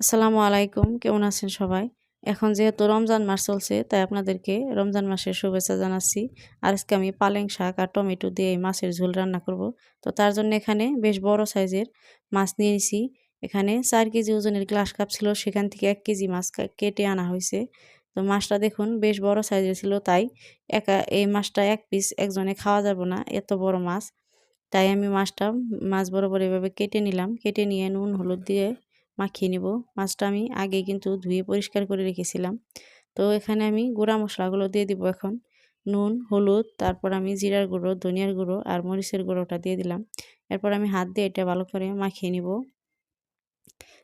আসসালামু আলাইকুম। কেমন আছেন সবাই? এখন যেহেতু রমজান মাস চলছে, তাই আপনাদেরকে রমজান মাসের শুভেচ্ছা জানাচ্ছি। আর আজকে আমি পালেং শাক আর টমেটো দিয়ে এই মাছের ঝোল রান্না করব। তো তার জন্য এখানে বেশ বড় সাইজের মাছ নিয়ে নিছি। এখানে চার কেজি ওজনের গ্লাস কাপ ছিল, সেখান থেকে এক কেজি মাছ কেটে আনা হয়েছে। তো মাছটা দেখুন বেশ বড় সাইজের ছিল, তাই একা এই মাছটা এক পিস একজনে খাওয়া যাবে না, এত বড় মাছ। তাই আমি মাছটা, মাছ বড় এভাবে কেটে নিলাম। কেটে নিয়ে নুন, হলুদ দিয়ে মাখিয়ে নিব। মাছটা আমি আগে কিন্তু ধুয়ে পরিষ্কার করে রেখেছিলাম। তো এখানে আমি গুঁড়া মশলাগুলো দিয়ে দিব এখন। নুন, হলুদ, তারপর আমি জিরার গুঁড়ো, ধনিয়ার গুঁড়ো আর মরিচের গুঁড়োটা দিয়ে দিলাম। এরপর আমি হাত দিয়ে এটা ভালো করে মাখিয়ে নিব।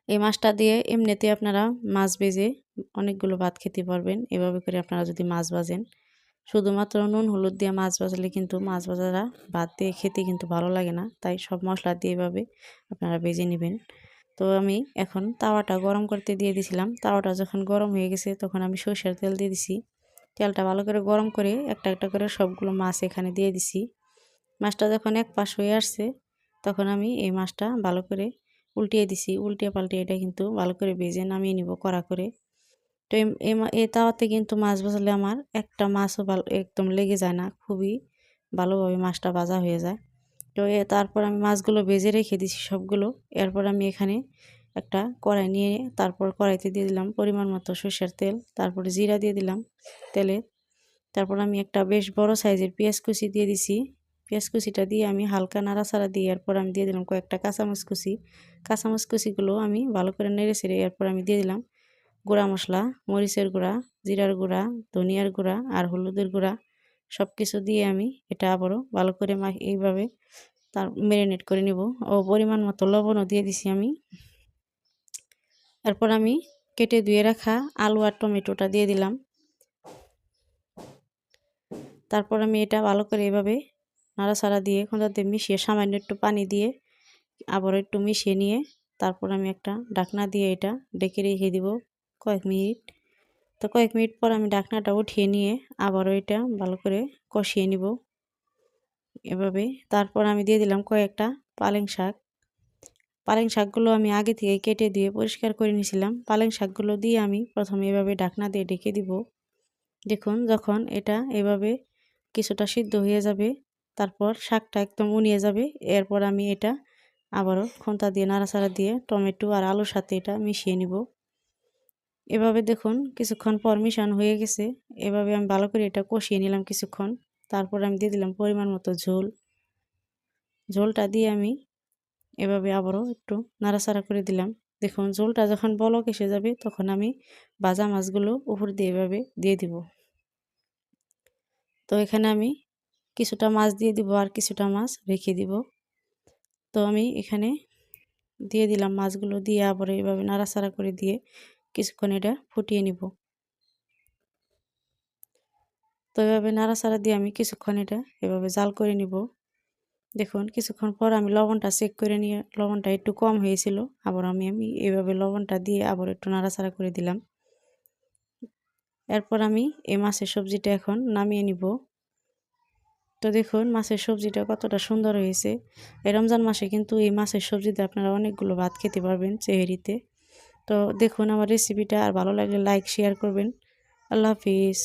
এই মাছটা দিয়ে এমনিতে আপনারা মাছ বেজে অনেকগুলো ভাত খেতে পারবেন। এভাবে করে আপনারা যদি মাছ বাজেন শুধুমাত্র নুন, হলুদ দিয়ে মাছ বাজালে কিন্তু মাছ ভাজারা ভাত দিয়ে খেতে কিন্তু ভালো লাগে না। তাই সব মশলা দিয়ে এভাবে আপনারা বেজে নেবেন। তো আমি এখন তাওয়াটা গরম করতে দিয়ে দিছিলাম। তাওয়াটা যখন গরম হয়ে গেছে তখন আমি সরষের তেল দিয়ে দিছি। তেলটা ভালো করে গরম করে একটা একটা করে সবগুলো মাছ এখানে দিয়ে দিছি। মাছটা যখন এক পাশ হয়ে আসছে তখন আমি এই মাছটা ভালো করে উল্টিয়ে দিছি। উল্টিয়ে পাল্টে এটা কিন্তু ভালো করে ভেজে নামিয়ে নিব কড়া করে। তো এই তাওয়াতে কিন্তু মাছ ভাজলে আমার একটা মাছও ভালো, একদম লেগে যায় না। খুবই ভালোভাবে মাছটা ভাজা হয়ে যায়। তো তারপর আমি মাছগুলো ভেজে রেখে দিছি সবগুলো। এরপর আমি এখানে একটা কড়াই নিয়ে তারপর কড়াইতে দিয়ে দিলাম পরিমাণ মতো সর্ষের তেল, তারপরে জিরা দিয়ে দিলাম তেলে। তারপর আমি একটা বেশ বড় সাইজের পেঁয়াজ কুচি দিয়ে দিছি। পেঁয়াজ কুচিটা দিয়ে আমি হালকা নাড়াচাড়া দিয়ে এরপর আমি দিয়ে দিলাম কয়েকটা কাঁচামাচ কুচি। কাঁচামাচ কুচিগুলো আমি ভালো করে নেড়ে ছেড়ে এরপর আমি দিয়ে দিলাম গুঁড়া মশলা, মরিচের গুঁড়া, জিরার গুঁড়া, ধনিয়ার গুঁড়া আর হলুদের গুঁড়া। সব কিছু দিয়ে আমি এটা আবারও ভালো করে মা এইভাবে তার ম্যারিনেট করে নিব। ও পরিমাণ মতো লবণও দিয়ে দিছি আমি। এরপর আমি কেটে ধুয়ে রাখা আলু আর টমেটোটা দিয়ে দিলাম। তারপর আমি এটা ভালো করে এভাবে নাড়াচাড়া দিয়ে খোঁজাতে মিশিয়ে সামান্য একটু পানি দিয়ে আবার একটু মিশিয়ে নিয়ে তারপর আমি একটা ডাকনা দিয়ে এটা ডেকে রেখে দিব কয়েক মিনিট। তো কয়েক মিনিট পর আমি ডাকনাটা উঠিয়ে নিয়ে আবারও এটা ভালো করে কষিয়ে নিব এভাবে। তারপর আমি দিয়ে দিলাম কয়েকটা পালেং শাক। পালেং শাকগুলো আমি আগে থেকে কেটে দিয়ে পরিষ্কার করে নিয়েছিলাম। পালেং শাকগুলো দিয়ে আমি প্রথমে এভাবে ঢাকনা দিয়ে ডেকে দিব। দেখুন, যখন এটা এভাবে কিছুটা সিদ্ধ হয়ে যাবে, তারপর শাকটা একদম উনিয়ে যাবে। এরপর আমি এটা আবারও খন্তা দিয়ে, নাড়াচাড়া দিয়ে, টমেটো আর আলুর সাথে এটা মিশিয়ে নিব। এভাবে দেখুন, কিছুক্ষণ পর হয়ে গেছে। এভাবে আমি ভালো করে এটা কষিয়ে নিলাম কিছুক্ষণ। তারপর আমি দিয়ে দিলাম পরিমাণ মতো ঝোল। ঝোলটা দিয়ে আমি এভাবে আবারও একটু নাড়াচাড়া করে দিলাম। দেখুন, ঝোলটা যখন বলক এসে যাবে, তখন আমি ভাজা মাছগুলো উপর দিয়ে এভাবে দিয়ে দিব। তো এখানে আমি কিছুটা মাছ দিয়ে দিব আর কিছুটা মাছ রেখে দিব। তো আমি এখানে দিয়ে দিলাম মাছগুলো দিয়ে আবার এভাবে নাড়াচাড়া করে দিয়ে কিছুক্ষণ এটা ফুটিয়ে নিব। তো এভাবে নাড়াচাড়া দিয়ে আমি কিছুক্ষণ এটা এভাবে জাল করে নিব। দেখুন, কিছুক্ষণ পর আমি লবণটা চেক করে নিয়ে, লবণটা একটু কম হয়েছিল, আবার আমি আমি এভাবে লবণটা দিয়ে আবার একটু নাড়াচাড়া করে দিলাম। এরপর আমি এই মাছের সবজিটা এখন নামিয়ে নিব। তো দেখুন, মাছের সবজিটা কতটা সুন্দর হয়েছে। এই রমজান মাসে কিন্তু এই মাছের সবজিতে আপনারা অনেকগুলো ভাত খেতে পারবেন, চেহারিতে। তো দেখুন আমার রেসিপিটা আর ভালো লাগলে লাইক শেয়ার করবেন। আল্লাহ হাফিজ।